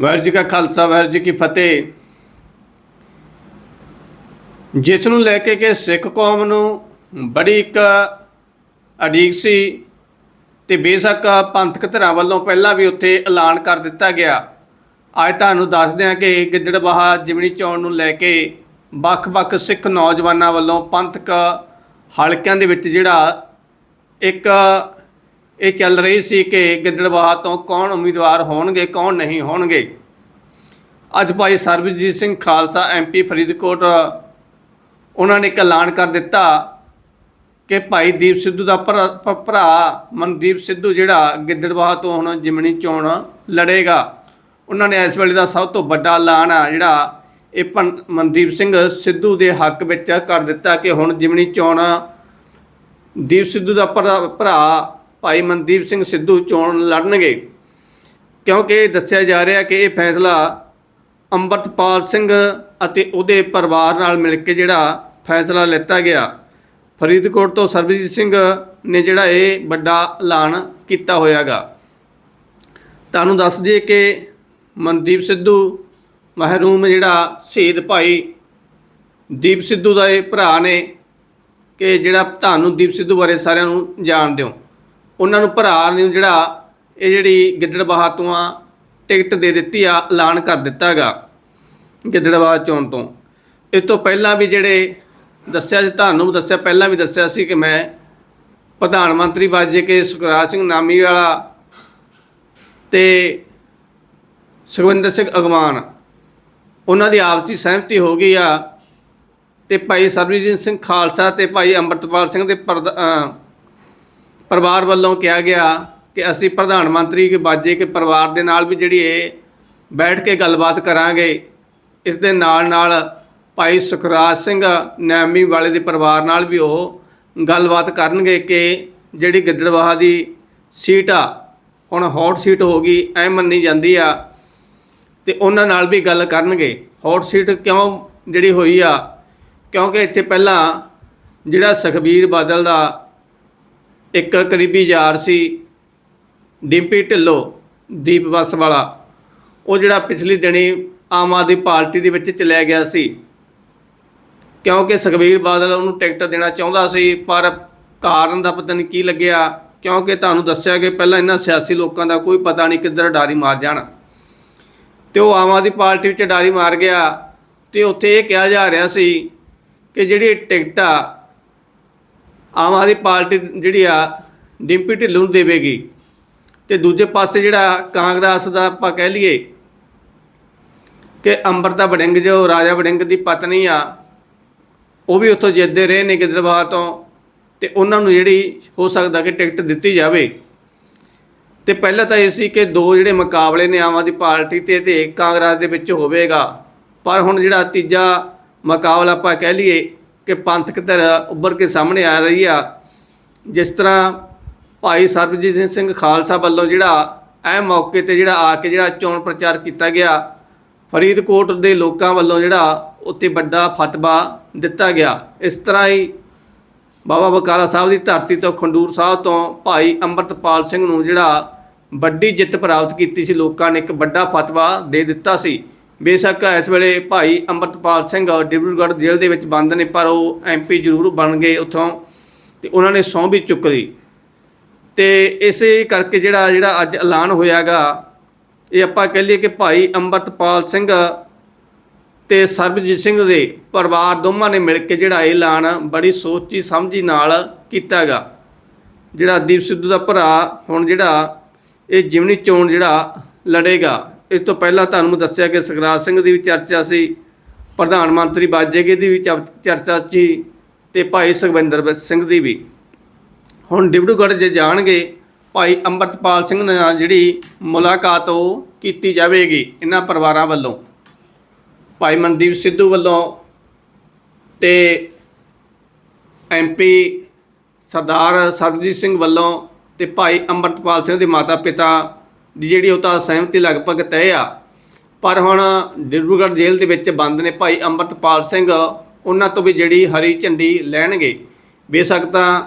ਵਾਹਿਗੁਰੂ ਜੀ ਕਾ ਖਾਲਸਾ ਵਾਹਿਗੁਰੂ ਜੀ ਕੀ ਫਤਿਹ। ਜਿਸ ਨੂੰ ਲੈ ਕੇ ਕਿ ਸਿੱਖ ਕੌਮ ਨੂੰ ਬੜੀ ਇੱਕ ਅਡੀਕ ਸੀ ਤੇ ਬੇਸ਼ੱਕ ਪੰਥਕ ਧਿਰਾਂ ਵੱਲੋਂ ਪਹਿਲਾਂ ਵੀ ਉੱਥੇ ਐਲਾਨ ਕਰ ਦਿੱਤਾ ਗਿਆ। ਅੱਜ ਤੁਹਾਨੂੰ ਦੱਸਦੇ ਹਾਂ ਕਿ ਗਿੱਦੜਬਾਹਾ ਜਿਮਣੀ ਚੋਣ ਨੂੰ ਲੈ ਕੇ ਵੱਖ-ਵੱਖ ਸਿੱਖ ਨੌਜਵਾਨਾਂ ਵੱਲੋਂ ਪੰਥਕ ਹਲਕਿਆਂ ਦੇ ਵਿੱਚ ਜਿਹੜਾ ਇੱਕ ਇਹ ਚੱਲ ਰਹੀ ਸੀ ਕਿ ਗਿੱਦੜਬਾਹਾ ਤੋਂ ਕੌਣ ਉਮੀਦਵਾਰ ਹੋਣਗੇ, ਕੌਣ ਨਹੀਂ ਹੋਣਗੇ। ਅੱਜ ਭਾਈ ਸਰਬਜੀਤ ਸਿੰਘ ਖਾਲਸਾ ਐਮਪੀ ਫਰੀਦਕੋਟ, ਉਹਨਾਂ ਨੇ ਇੱਕ ਐਲਾਨ ਕਰ ਦਿੱਤਾ ਕਿ ਭਾਈ ਦੀਪ ਸਿੱਧੂ ਦਾ ਭਰਾ ਭਰਾ ਮਨਦੀਪ ਸਿੱਧੂ, ਜਿਹੜਾ ਗਿੱਦੜਬਾਹਾ ਤੋਂ ਹੁਣ ਜਿਮਣੀ ਚੋਣ ਲੜੇਗਾ, ਉਹਨਾਂ ਨੇ ਇਸ ਵੇਲੇ ਦਾ ਸਭ ਤੋਂ ਵੱਡਾ ਐਲਾਨ ਆ, ਜਿਹੜਾ ਇਹ ਭਨ- ਮਨਦੀਪ ਸਿੰਘ ਸਿੱਧੂ ਦੇ ਹੱਕ ਵਿੱਚ ਕਰ ਦਿੱਤਾ ਕਿ ਹੁਣ ਜਿਮਣੀ ਚੋਣ ਦੀਪ ਸਿੱਧੂ ਦਾ ਭਰਾ ਭਰਾ ਭਾਈ ਮਨਦੀਪ ਸਿੰਘ ਸਿੱਧੂ ਚੋਣ ਲੜਨਗੇ। ਕਿਉਂਕਿ ਦੱਸਿਆ ਜਾ ਰਿਹਾ ਕਿ ਇਹ ਫੈਸਲਾ ਅੰਮ੍ਰਿਤਪਾਲ ਸਿੰਘ ਅਤੇ ਉਹਦੇ ਪਰਿਵਾਰ ਨਾਲ ਮਿਲ ਕੇ ਜਿਹੜਾ ਫੈਸਲਾ ਲਿੱਤਾ ਗਿਆ। ਫਰੀਦਕੋਟ ਤੋਂ ਸਰਬਜੀਤ ਸਿੰਘ ਨੇ ਜਿਹੜਾ ਇਹ ਵੱਡਾ ਐਲਾਨ ਕੀਤਾ ਹੋਇਆਗਾ। ਤੁਹਾਨੂੰ ਦੱਸ ਦਈਏ ਕਿ ਮਨਦੀਪ ਸਿੱਧੂ, ਮਹਿਰੂਮ ਜਿਹੜਾ ਸ਼ਹੀਦ ਭਾਈ ਦੀਪ ਸਿੱਧੂ ਦਾ ਇਹ ਭਰਾ ਨੇ, ਕਿ ਜਿਹੜਾ ਤੁਹਾਨੂੰ ਦੀਪ ਸਿੱਧੂ ਬਾਰੇ ਸਾਰਿਆਂ ਨੂੰ ਜਾਣਦੇ ਹੋ। ਉਹਨਾਂ ਨੂੰ ਭਰਾ ਨੂੰ ਜਿਹੜਾ ਇਹ ਜਿਹੜੀ ਗਿੱਦੜਬਾਹਾ ਤੋਂ ਆ ਟਿਕਟ ਦੇ ਦਿੱਤੀ ਆ, ਐਲਾਨ ਕਰ ਦਿੱਤਾਗਾ ਗਿੱਦੜਬਾਹਾ ਚੋਣ ਤੋਂ। ਇਸ ਤੋਂ ਪਹਿਲਾਂ ਵੀ ਜਿਹੜੇ ਦੱਸਿਆ ਸੀ, ਤੁਹਾਨੂੰ ਦੱਸਿਆ, ਪਹਿਲਾਂ ਵੀ ਦੱਸਿਆ ਸੀ ਕਿ ਮੈਂ ਪ੍ਰਧਾਨ ਮੰਤਰੀ ਬਾਜੇ ਕੇ ਸੁਖਰਾਜ ਸਿੰਘ ਨਾਮੀ ਵਾਲਾ ਤੇ ਸੁਖਵਿੰਦਰ ਸਿੰਘ ਅਗਵਾਨ, ਉਹਨਾਂ ਦੀ ਆਪਸੀ ਸਹਿਮਤੀ ਹੋ ਗਈ ਆ ਤੇ ਭਾਈ ਸਰਬਜੀਤ ਸਿੰਘ ਖਾਲਸਾ ਤੇ ਭਾਈ ਅੰਮ੍ਰਿਤਪਾਲ ਸਿੰਘ ਦੇ ਪਰਦ- ਪਰਿਵਾਰ ਵੱਲੋਂ ਕਿਹਾ ਗਿਆ ਕਿ ਅਸੀਂ ਪ੍ਰਧਾਨ ਮੰਤਰੀ ਕੇ ਬਾਜੇ ਕੇ ਪਰਿਵਾਰ ਦੇ ਨਾਲ ਵੀ ਜਿਹੜੀ ਇਹ ਬੈਠ ਕੇ ਗੱਲਬਾਤ ਕਰਾਂਗੇ। ਇਸ ਦੇ ਨਾਲ ਨਾਲ ਭਾਈ ਸੁਖਰਾਜ ਸਿੰਘ ਨੈਮੀ ਵਾਲੇ ਦੇ ਪਰਿਵਾਰ ਨਾਲ ਵੀ ਉਹ ਗੱਲਬਾਤ ਕਰਨਗੇ ਕਿ ਜਿਹੜੀ ਗਿੱਦੜਵਾਹਾ ਦੀ ਸੀਟ ਆ, ਹੁਣ ਹੌਟ ਸੀਟ ਹੋ ਗਈ, ਐ ਮੰਨੀ ਜਾਂਦੀ ਆ ਤੇ ਉਹਨਾਂ ਨਾਲ ਵੀ ਗੱਲ ਕਰਨਗੇ। ਹੌਟ ਸੀਟ ਕਿਉਂ ਜਿਹੜੀ ਹੋਈ ਆ? ਕਿਉਂਕਿ ਇੱਥੇ ਪਹਿਲਾਂ ਜਿਹੜਾ ਸੁਖਬੀਰ ਬਾਦਲ ਦਾ ਇੱਕ ਕਰੀਬੀ ਯਾਰ ਸੀ, ਡਿੰਪੀ ਢਿੱਲੋਂ, ਦੀਪ ਬੱਸ ਵਾਲਾ ਉਹ ਜਿਹੜਾ ਪਿਛਲੀ ਦਿਨੀ ਆਮ ਆਦਮੀ ਪਾਰਟੀ ਦੇ ਵਿੱਚ ਚਲਿਆ ਗਿਆ ਸੀ। ਕਿਉਂਕਿ ਸੁਖਬੀਰ ਬਾਦਲ ਉਹਨੂੰ ਟਿਕਟ ਦੇਣਾ ਚਾਹੁੰਦਾ ਸੀ, ਪਰ ਕਾਰਨ ਦਾ ਪਤਾ ਨਹੀਂ ਕੀ ਲੱਗਿਆ। ਕਿਉਂਕਿ ਤੁਹਾਨੂੰ ਦੱਸਿਆ ਕਿ ਪਹਿਲਾਂ ਇਹਨਾਂ ਸਿਆਸੀ ਲੋਕਾਂ ਦਾ ਕੋਈ ਪਤਾ ਨਹੀਂ ਕਿੱਧਰ ਡਾਰੀ ਮਾਰ ਜਾਣ। ਤੇ ਉਹ ਆਮ ਆਦਮੀ ਪਾਰਟੀ ਵਿੱਚ ਡਾਰੀ ਮਾਰ ਗਿਆ ਤੇ ਉੱਥੇ ਇਹ ਕਿਹਾ ਜਾ ਰਿਹਾ ਸੀ ਕਿ ਜਿਹੜੀ ਟਿਕਟ ਆ ਆਮ ਆਦਮੀ ਪਾਰਟੀ ਜਿਹੜੀ ਆ, ਡਿੰਪੀ ਢਿੱਲੋਂ ਨੂੰ ਦੇਵੇਗੀ। ਤੇ ਦੂਜੇ ਪਾਸੇ ਜਿਹੜਾ ਕਾਂਗਰਸ ਦਾ ਆਪਾਂ ਕਹਿ ਲਈਏ ਕਿ ਅੰਮ੍ਰਿਤਾ ਵੜਿੰਗ ਜੋ ਰਾਜਾ ਵੜਿੰਗ ਦੀ ਪਤਨੀ ਆ, ਉਹ ਵੀ ਉੱਥੋਂ ਜਿੱਤਦੇ ਰਹੇ ਨੇ ਗਿੱਦੜਬਾਹਾ ਤੋਂ ਤੇ ਉਹਨਾਂ ਨੂੰ ਜਿਹੜੀ ਹੋ ਸਕਦਾ ਕਿ ਟਿਕਟ ਦਿੱਤੀ ਜਾਵੇ। ਤੇ ਪਹਿਲਾਂ ਤਾਂ ਇਹ ਸੀ ਕਿ ਦੋ ਜਿਹੜੇ ਮੁਕਾਬਲੇ ਨੇ ਆਮ ਆਦਮੀ ਪਾਰਟੀ ਤੇ ਤੇ ਕਾਂਗਰਸ ਦੇ ਵਿੱਚ ਹੋਵੇਗਾ। ਪਰ ਹੁਣ ਜਿਹੜਾ ਤੀਜਾ ਮੁਕਾਬਲਾ ਆਪਾਂ ਕਹਿ ਲਈਏ ਕਿ ਪੰਥਕ ਧਿਰ ਉੱਭਰ ਕੇ ਸਾਹਮਣੇ ਆ ਰਹੀ ਆ, ਜਿਸ ਤਰ੍ਹਾਂ ਭਾਈ ਸਰਬਜੀਤ ਸਿੰਘ ਖਾਲਸਾ ਵੱਲੋਂ ਜਿਹੜਾ ਇਹ ਮੌਕੇ ਤੇ ਜਿਹੜਾ ਆ ਕੇ ਜਿਹੜਾ ਚੋਣ ਪ੍ਰਚਾਰ ਕੀਤਾ ਗਿਆ, ਫਰੀਦਕੋਟ ਦੇ ਲੋਕਾਂ ਵੱਲੋਂ ਜਿਹੜਾ ਉੱਤੇ ਵੱਡਾ ਫਤਵਾ ਦਿੱਤਾ ਗਿਆ। ਇਸ ਤਰ੍ਹਾਂ ਹੀ ਬਾਬਾ ਬਕਾਲਾ ਸਾਹਿਬ ਦੀ ਧਰਤੀ ਤੋਂ ਖੰਡੂਰ ਸਾਹਿਬ ਤੋਂ ਭਾਈ ਅੰਮ੍ਰਿਤਪਾਲ ਸਿੰਘ ਨੂੰ ਜਿਹੜਾ ਵੱਡੀ ਜਿੱਤ ਪ੍ਰਾਪਤ ਕੀਤੀ ਸੀ, ਲੋਕਾਂ ਨੇ ਇੱਕ ਵੱਡਾ ਫਤਵਾ ਦੇ ਦਿੱਤਾ ਸੀ। ਬੇਸ਼ੱਕ ਇਸ ਵੇਲੇ ਭਾਈ ਅੰਮ੍ਰਿਤਪਾਲ ਸਿੰਘ ਡਿਬਰੂਗੜ੍ਹ ਜੇਲ੍ਹ ਦੇ ਵਿੱਚ ਬੰਦ ਨੇ, ਪਰ ਉਹ ਐਮਪੀ ਜ਼ਰੂਰ ਬਣ ਗਏ ਉੱਥੋਂ ਤੇ ਉਹਨਾਂ ਨੇ ਸਹੁੰ ਵੀ ਚੁੱਕ ਲਈ। ਤੇ ਇਸੇ ਕਰਕੇ ਜਿਹੜਾ ਜਿਹੜਾ ਅੱਜ ਐਲਾਨ ਹੋਇਆਗਾ, ਇਹ ਆਪਾਂ ਕਹਿ ਲਈਏ ਕਿ ਭਾਈ ਅੰਮ੍ਰਿਤਪਾਲ ਸਿੰਘ ਤੇ ਸਰਬਜੀਤ ਸਿੰਘ ਦੇ ਪਰਿਵਾਰ ਦੋਵਾਂ ਨੇ ਮਿਲ ਕੇ ਜਿਹੜਾ ਇਹ ਐਲਾਨ ਬੜੀ ਸੋਚੀ ਸਮਝੀ ਨਾਲ ਕੀਤਾਗਾ। ਜਿਹੜਾ ਦੀਪ ਸਿੱਧੂ ਦਾ ਭਰਾ, ਹੁਣ ਜਿਹੜਾ ਇਹ ਜਿਮਨੀ ਚੋਣ ਜਿਹੜਾ ਲੜੇਗਾ ਇਸ ਤੋਂ ਪਹਿਲਾਂ ਤੁਹਾਨੂੰ ਦੱਸਿਆ ਕਿ ਸੁਖਰਾਜ ਸਿੰਘ ਦੀ ਵੀ ਚਰਚਾ ਸੀ, ਪ੍ਰਧਾਨ ਮੰਤਰੀ ਬਾਜੇਗੇ ਦੀ ਵੀ ਚਰਚਾ ਸੀ ਤੇ ਭਾਈ ਸੁਖਵਿੰਦਰ ਸਿੰਘ ਦੀ ਵੀ। ਹੁਣ ਡਿਬੜੂਗੜ੍ਹ ਜੇ ਜਾਣਗੇ, ਭਾਈ ਅੰਮ੍ਰਿਤਪਾਲ ਸਿੰਘ ਨਾਲ ਜਿਹੜੀ ਮੁਲਾਕਾਤ ਉਹ ਕੀਤੀ ਜਾਵੇਗੀ ਇਹਨਾਂ ਪਰਿਵਾਰਾਂ ਵੱਲੋਂ। ਭਾਈ ਮਨਦੀਪ ਸਿੱਧੂ ਵੱਲੋਂ ਤੇ ਐਮਪੀ ਸਰਦਾਰ ਸਰਬਜੀਤ ਸਿੰਘ ਵੱਲੋਂ ਤੇ ਭਾਈ ਅੰਮ੍ਰਿਤਪਾਲ ਸਿੰਘ ਦੇ ਮਾਤਾ ਪਿਤਾ ਦੀ ਜਿਹੜੀ ਉਹ ਤਾਂ ਸਹਿਮਤੀ ਲਗਭਗ ਤੈਅ ਆ। ਪਰ ਹੁਣ ਡਿਬਰੂਗੜ੍ਹ ਜੇਲ੍ਹ ਦੇ ਵਿੱਚ ਬੰਦ ਨੇ ਭਾਈ ਅੰਮ੍ਰਿਤਪਾਲ ਸਿੰਘ। ਉਹਨਾਂ ਤੋਂ ਵੀ ਜਿਹੜੀ ਹਰੀ ਝੰਡੀ ਲੈਣਗੇ। ਬੇਸ਼ੱਕ ਤਾਂ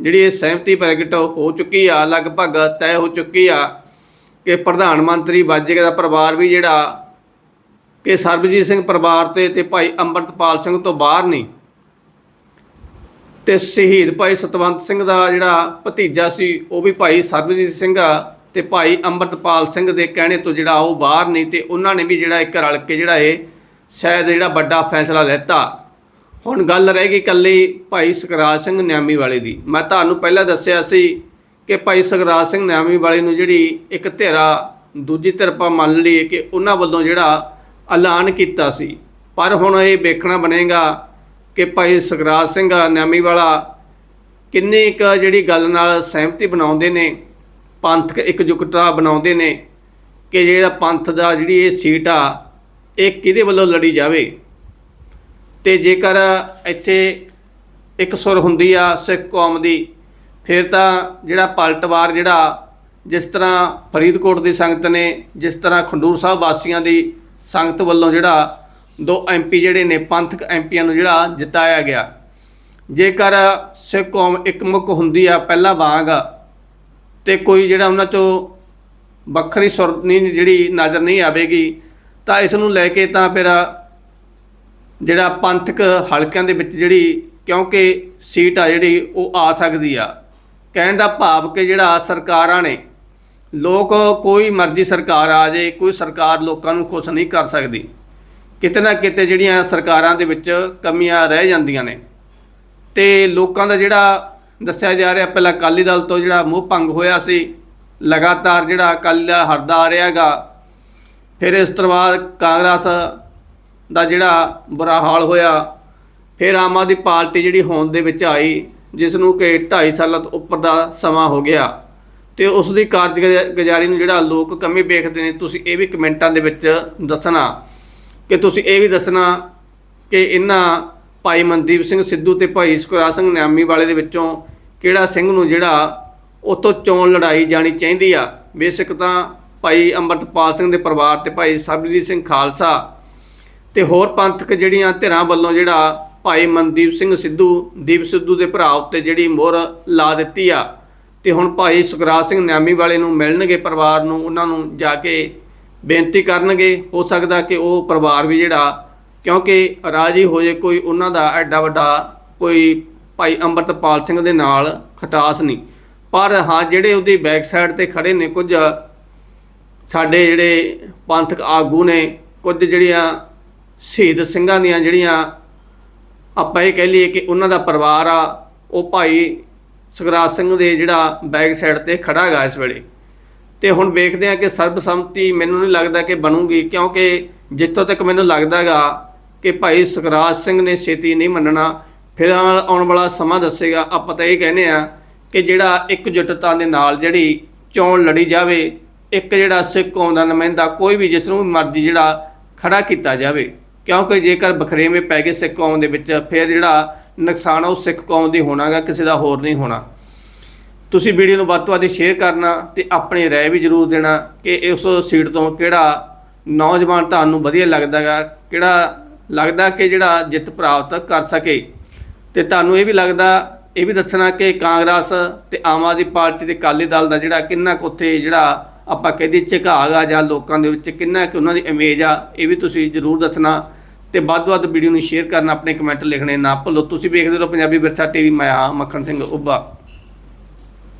ਜਿਹੜੀ ਇਹ ਸਹਿਮਤੀ ਪ੍ਰਗਟ ਹੋ ਚੁੱਕੀ ਆ, ਲਗਭਗ ਤੈਅ ਹੋ ਚੁੱਕੀ ਆ ਕਿ ਪ੍ਰਧਾਨ ਮੰਤਰੀ ਬਾਜੇਗਾ ਦਾ ਪਰਿਵਾਰ ਵੀ ਜਿਹੜਾ ਕਿ ਸਰਬਜੀਤ ਸਿੰਘ ਪਰਿਵਾਰ ਤੇ ਤੇ ਭਾਈ ਅੰਮ੍ਰਿਤਪਾਲ ਸਿੰਘ ਤੋਂ ਬਾਹਰ ਨਹੀਂ। ਤੇ ਸ਼ਹੀਦ ਭਾਈ ਸਤਵੰਤ ਸਿੰਘ ਦਾ ਜਿਹੜਾ ਭਤੀਜਾ ਸੀ, ਉਹ ਵੀ ਭਾਈ ਸਰਬਜੀਤ ਸਿੰਘ ਆ। ਤੇ ਭਾਈ ਅੰਮ੍ਰਿਤਪਾਲ ਸਿੰਘ ਦੇ ਕਹਿਣੇ ਤੋਂ ਜਿਹੜਾ ਉਹ ਬਾਹਰ ਨਹੀਂ ਤੇ ਉਹਨਾਂ ਨੇ ਵੀ ਜਿਹੜਾ ਇੱਕ ਰਲ ਕੇ ਜਿਹੜਾ ਇਹ ਸ਼ਾਇਦ ਜਿਹੜਾ ਵੱਡਾ ਫੈਸਲਾ ਲੈਤਾ। ਹੁਣ ਗੱਲ ਰਹਿ ਗਈ ਇਕੱਲੀ ਭਾਈ ਸੁਖਰਾਜ ਸਿੰਘ ਨਿਆਮੀ ਵਾਲੇ ਦੀ। ਮੈਂ ਤੁਹਾਨੂੰ ਪਹਿਲਾਂ ਦੱਸਿਆ ਸੀ ਕਿ ਭਾਈ ਸੁਖਰਾਜ ਸਿੰਘ ਨਿਆਮੀ ਵਾਲੇ ਨੂੰ ਜਿਹੜੀ ਇੱਕ ਧਿਰਾ, ਦੂਜੀ ਧਿਰਪਾ ਮੰਨ ਲਈਏ ਕਿ ਉਹਨਾਂ ਵੱਲੋਂ ਜਿਹੜਾ ਐਲਾਨ ਕੀਤਾ ਸੀ। ਪਰ ਹੁਣ ਇਹ ਵੇਖਣਾ ਬਣੇਗਾ ਕਿ ਭਾਈ ਸੁਖਰਾਜ ਸਿੰਘ ਨਿਆਮੀ ਵਾਲਾ ਕਿੰਨੇ ਇੱਕ ਜਿਹੜੀ ਗੱਲ ਨਾਲ ਸਹਿਮਤੀ ਬਣਾਉਂਦੇ ਨੇ। ਪੰਥਕ ਇਕਜੁੱਟਤਾ ਬਣਾਉਂਦੇ ਨੇ ਕਿ ਜਿਹੜਾ ਪੰਥ ਦਾ ਜਿਹੜੀ ਇਹ ਸੀਟ ਆ, ਇਹ ਕਿਹਦੇ ਵੱਲੋਂ ਲੜੀ ਜਾਵੇ? ਤੇ ਜੇਕਰ ਇੱਥੇ ਇੱਕ ਸੁਰ ਹੁੰਦੀ ਆ ਸਿੱਖ ਕੌਮ ਦੀ, ਫਿਰ ਤਾਂ ਜਿਹੜਾ ਪਲਟਵਾਰ ਜਿਹੜਾ, ਜਿਸ ਤਰ੍ਹਾਂ ਫਰੀਦਕੋਟ ਦੀ ਸੰਗਤ ਨੇ, ਜਿਸ ਤਰ੍ਹਾਂ ਖੰਡੂਰ ਸਾਹਿਬ ਵਾਸੀਆਂ ਦੀ ਸੰਗਤ ਵੱਲੋਂ ਜਿਹੜਾ ਦੋ ਐਮਪੀ ਜਿਹੜੇ ਨੇ, ਪੰਥਕ ਐਮਪੀਆਂ ਨੂੰ ਜਿਹੜਾ ਜਿਤਾਇਆ ਗਿਆ। ਜੇਕਰ ਸਿੱਖ ਕੌਮ ਇੱਕ ਮੁੱਖ ਹੁੰਦੀ ਆ, ਪਹਿਲਾ ਵਾਂਗ ਤੇ ਕੋਈ ਜਿਹੜਾ ਉਹਨਾਂ ਚੋਂ ਵੱਖਰੀ ਸੁਰ ਨਹੀਂ, ਜਿਹੜੀ ਨਜ਼ਰ ਨਹੀਂ ਆਵੇਗੀ, ਤਾਂ ਇਸ ਨੂੰ ਲੈ ਕੇ ਤਾਂ ਫਿਰ ਜਿਹੜਾ ਪੰਥਕ ਹਲਕਿਆਂ ਦੇ ਵਿੱਚ ਜਿਹੜੀ, ਕਿਉਂਕਿ ਸੀਟ ਆ ਜਿਹੜੀ, ਉਹ ਆ ਸਕਦੀ ਆ। ਕਹਿਣ ਦਾ ਭਾਵ ਕਿ ਜਿਹੜਾ ਸਰਕਾਰਾਂ ਨੇ, ਲੋਕ ਕੋਈ ਮਰਜ਼ੀ ਸਰਕਾਰ ਆ ਜੇ, ਕੋਈ ਸਰਕਾਰ ਲੋਕਾਂ ਨੂੰ ਖੁਸ਼ ਨਹੀਂ ਕਰ ਸਕਦੀ। ਕਿਤੇ ਨਾ ਕਿਤੇ ਜਿਹੜੀਆਂ ਸਰਕਾਰਾਂ ਦੇ ਵਿੱਚ ਕਮੀਆਂ ਰਹਿ ਜਾਂਦੀਆਂ ਨੇ। ਤੇ ਲੋਕਾਂ ਦਾ ਜਿਹੜਾ ਦੱਸਿਆ ਜਾ ਰਿਹਾ, ਪਹਿਲਾਂ ਅਕਾਲੀ ਦਲ ਤੋਂ ਜਿਹੜਾ ਮੋਹ ਭੰਗ ਹੋਇਆ ਸੀ, ਲਗਾਤਾਰ ਜਿਹੜਾ ਅਕਾਲੀ ਦਲ ਹਰਦਾ ਆ ਰਿਹਾਗਾ ਫਿਰ ਇਸ ਤੋਂ ਬਾਅਦ ਕਾਂਗਰਸ ਦਾ ਜਿਹੜਾ ਬੁਰਾ ਹਾਲ ਹੋਇਆ, ਫਿਰ ਆਮ ਆਦਮੀ ਪਾਰਟੀ ਜਿਹੜੀ ਹੋਂਦ ਦੇ ਵਿੱਚ ਆਈ ਜਿਸ ਨੂੰ ਕਿ 2.5 ਸਾਲਾਂ ਤੋਂ ਉੱਪਰ ਦਾ ਸਮਾਂ ਹੋ ਗਿਆ, ਤੇ ਉਸ ਦੀ ਕਾਰਜਗੁਜ਼ਾਰੀ ਨੂੰ ਜਿਹੜਾ ਲੋਕ ਕਮੀ ਵੇਖਦੇ ਨੇ, ਤੁਸੀਂ ਇਹ ਵੀ ਕਮੈਂਟਾਂ ਦੇ ਵਿੱਚ ਦੱਸਣਾ, ਕਿ ਤੁਸੀਂ ਇਹ ਵੀ ਦੱਸਣਾ ਕਿ ਇਹਨਾਂ ਭਾਈ ਮਨਦੀਪ ਸਿੰਘ ਸਿੱਧੂ ਤੇ ਭਾਈ ਸੁਖਰਾਜ ਸਿੰਘ ਨਿਆਮੀ ਵਾਲੇ ਦੇ ਵਿੱਚੋਂ ਕਿਹੜਾ ਸਿੰਘ ਨੂੰ ਜਿਹੜਾ ਉਤੋਂ ਚੋਣ ਲੜਾਈ ਜਾਣੀ ਚਾਹੀਦੀ ਆ? ਬੇਸ਼ੱਕ ਤਾਂ ਭਾਈ ਅੰਮ੍ਰਿਤਪਾਲ ਸਿੰਘ ਦੇ ਪਰਿਵਾਰ ਤੇ ਭਾਈ ਸਰਬਜੀਤ ਸਿੰਘ ਖਾਲਸਾ ਤੇ ਹੋਰ ਪੰਥਕ ਜਿਹੜੀਆਂ ਧਿਰਾਂ ਵੱਲੋਂ ਜਿਹੜਾ ਭਾਈ ਮਨਦੀਪ ਸਿੰਘ ਸਿੱਧੂ, ਦੀਪ ਸਿੱਧੂ ਦੇ ਭਰਾ ਉੱਤੇ ਜਿਹੜੀ ਮੋਹਰ ਲਾ ਦਿੱਤੀ ਆ ਤੇ ਹੁਣ ਭਾਈ ਸੁਖਰਾਜ ਸਿੰਘ ਨਿਆਮੀ ਵਾਲੇ ਨੂੰ ਮਿਲਣਗੇ ਪਰਿਵਾਰ ਨੂੰ, ਉਹਨਾਂ ਨੂੰ ਜਾ ਕੇ ਬੇਨਤੀ ਕਰਨਗੇ। ਹੋ ਸਕਦਾ ਕਿ ਉਹ ਪਰਿਵਾਰ ਵੀ ਜਿਹੜਾ ਕਿਉਂਕਿ ਰਾਜੀ ਹੋ ਜੇ ਕੋਈ ਉਹਨਾਂ ਦਾ ਐਡਾ ਵੱਡਾ ਕੋਈ ਭਾਈ ਅੰਮ੍ਰਿਤਪਾਲ ਸਿੰਘ ਦੇ ਨਾਲ ਖਟਾਸ ਨਹੀਂ। ਪਰ ਹਾਂ, ਜਿਹੜੇ ਉਹਦੀ ਬੈਕ ਸਾਈਡ ਤੇ ਖੜੇ ਨੇ, ਕੁਝ ਸਾਡੇ ਜਿਹੜੇ ਪੰਥਕ ਆਗੂ ਨੇ, ਕੁਝ ਜਿਹੜੀਆਂ ਸ਼ਹੀਦ ਸਿੰਘਾਂ ਦੀਆਂ ਜਿਹੜੀਆਂ, ਆਪਾਂ ਇਹ ਕਹਿ ਲਈਏ ਕਿ ਉਹਨਾਂ ਦਾ ਪਰਿਵਾਰ ਆ, ਉਹ ਭਾਈ ਸੁਖਰਾਜ ਸਿੰਘ ਦੇ ਜਿਹੜਾ ਬੈਕ ਸਾਈਡ ਤੇ ਖੜਾ ਹੈਗਾ ਇਸ ਵੇਲੇ। ਤੇ ਹੁਣ ਵੇਖਦੇ ਆ ਕਿ ਸਰਬਸੰਮਤੀ ਮੈਨੂੰ ਨਹੀਂ ਲੱਗਦਾ ਕਿ ਬਣੂਗੀ, ਕਿਉਂਕਿ ਜਿੱਥੋਂ ਤੱਕ ਮੈਨੂੰ ਲੱਗਦਾ ਹੈਗਾ ਕਿ ਭਾਈ ਸੁਖਰਾਜ ਸਿੰਘ ਨੇ ਛੇਤੀ ਨਹੀਂ ਮੰਨਣਾ ਫਿਲਹਾਲ ਆਉਣ ਵਾਲਾ ਸਮਾਂ ਦੱਸੇਗਾ ਆਪਾਂ ਤਾਂ ਇਹ ਕਹਿੰਦੇ ਆ ਕਿ ਜਿਹੜਾ ਇਕਜੁੱਟਤਾ ਦੇ ਨਾਲ ਜਿਹੜੀ ਚੋਣ ਲੜੀ ਜਾਵੇ ਇੱਕ ਜਿਹੜਾ ਸਿੱਖ ਕੌਮ ਦਾ ਨੁਮਾਇੰਦਾ ਕੋਈ ਵੀ ਜਿਸ ਨੂੰ ਮਰਜ਼ੀ ਜਿਹੜਾ ਖੜਾ ਕੀਤਾ ਜਾਵੇ ਕਿਉਂਕਿ ਜੇਕਰ ਬਖਰੇਵੇਂ ਪੈ ਗਏ ਸਿੱਖ ਕੌਮ ਦੇ ਵਿੱਚ ਫਿਰ ਜਿਹੜਾ ਨੁਕਸਾਨ ਆ ਉਹ ਸਿੱਖ ਕੌਮ ਦੀ ਹੋਣਾਗਾ ਕਿਸੇ ਦਾ ਹੋਰ ਨਹੀਂ ਹੋਣਾ ਤੁਸੀਂ ਵੀਡੀਓ ਨੂੰ ਵੱਧ ਤੋਂ ਵੱਧ ਸ਼ੇਅਰ ਕਰਨਾ ਤੇ ਆਪਣੀ رائے ਵੀ ਜਰੂਰ ਦੇਣਾ ਕਿ ਇਸ ਸੀਟ ਤੋਂ ਕਿਹੜਾ ਨੌਜਵਾਨ ਤੁਹਾਨੂੰ ਵਧੀਆ ਲੱਗਦਾਗਾ ਕਿਹੜਾ ਲੱਗਦਾ ਕਿ ਜਿਹੜਾ ਜਿੱਤ ਪ੍ਰਾਪਤ ਕਰ ਸਕੇ ਤੇ ਤੁਹਾਨੂੰ ਇਹ ਵੀ ਲੱਗਦਾ, ਇਹ ਵੀ ਦੱਸਣਾ ਕਿ ਕਾਂਗਰਸ ਤੇ ਆਮ ਆਦਮੀ ਪਾਰਟੀ ਤੇ ਅਕਾਲੀ ਦਲ ਦਾ ਜਿਹੜਾ ਕਿੰਨਾ ਕੁ ਉੱਥੇ ਜਿਹੜਾ ਆਪਾਂ ਕਹਿੰਦੇ ਝੁਕਾਅ ਆ ਜਾਂ ਲੋਕਾਂ ਦੇ ਵਿੱਚ ਕਿੰਨਾ ਕਿ ਉਹਨਾਂ ਦੀ ਇਮੇਜ ਆ, ਇਹ ਵੀ ਤੁਸੀਂ ਜਰੂਰ ਦੱਸਣਾ। ਤੇ ਵੱਧ ਵੱਧ ਵੀਡੀਓ ਨੂੰ ਸ਼ੇਅਰ ਕਰਨਾ, ਆਪਣੇ ਕਮੈਂਟ ਲਿਖਣੇ ਨਾ ਭੁੱਲੋ। ਤੁਸੀਂ ਵੇਖਦੇ ਰਹੋ ਪੰਜਾਬੀ ਵਿਰਸਾ ਟੀਵੀ, ਮੈਂ ਹਾਂ ਮੱਖਣ ਸਿੰਘ ਉੱਭਾ।